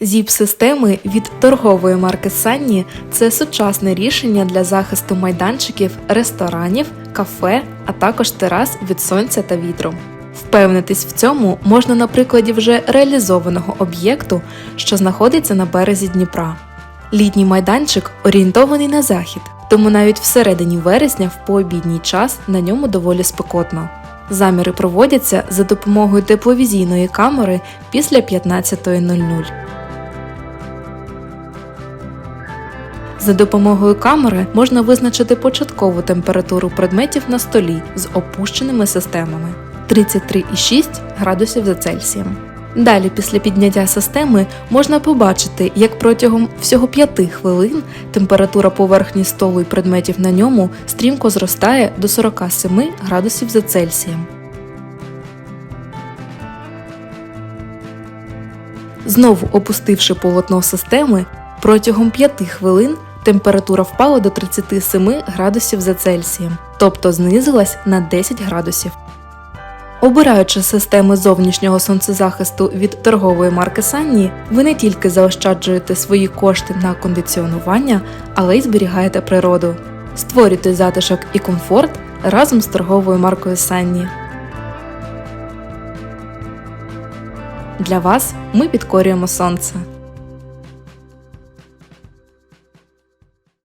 ЗІП-системи від торгової марки Санні це сучасне рішення для захисту майданчиків, ресторанів, кафе, а також терас від сонця та вітру. Впевнитись в цьому можна на прикладі вже реалізованого об'єкту, що знаходиться на березі Дніпра. Літній майданчик орієнтований на захід, тому навіть всередині вересня в пообідній час на ньому доволі спекотно. Заміри проводяться за допомогою тепловізійної камери після 15.00. За допомогою камери можна визначити початкову температуру предметів на столі з опущеними системами 33,6 градусів за Цельсієм. Далі, після підняття системи, можна побачити, як протягом всього 5 хвилин температура поверхні столу і предметів на ньому стрімко зростає до 47 градусів за Цельсієм. Знову опустивши полотно системи, протягом 5 хвилин температура впала до 37 градусів за Цельсієм, тобто знизилась на 10 градусів. Обираючи системи зовнішнього сонцезахисту від торгової марки Санні, ви не тільки заощаджуєте свої кошти на кондиціонування, але й зберігаєте природу. Створюйте затишок і комфорт разом з торговою маркою Санні. Для вас ми підкорюємо сонце.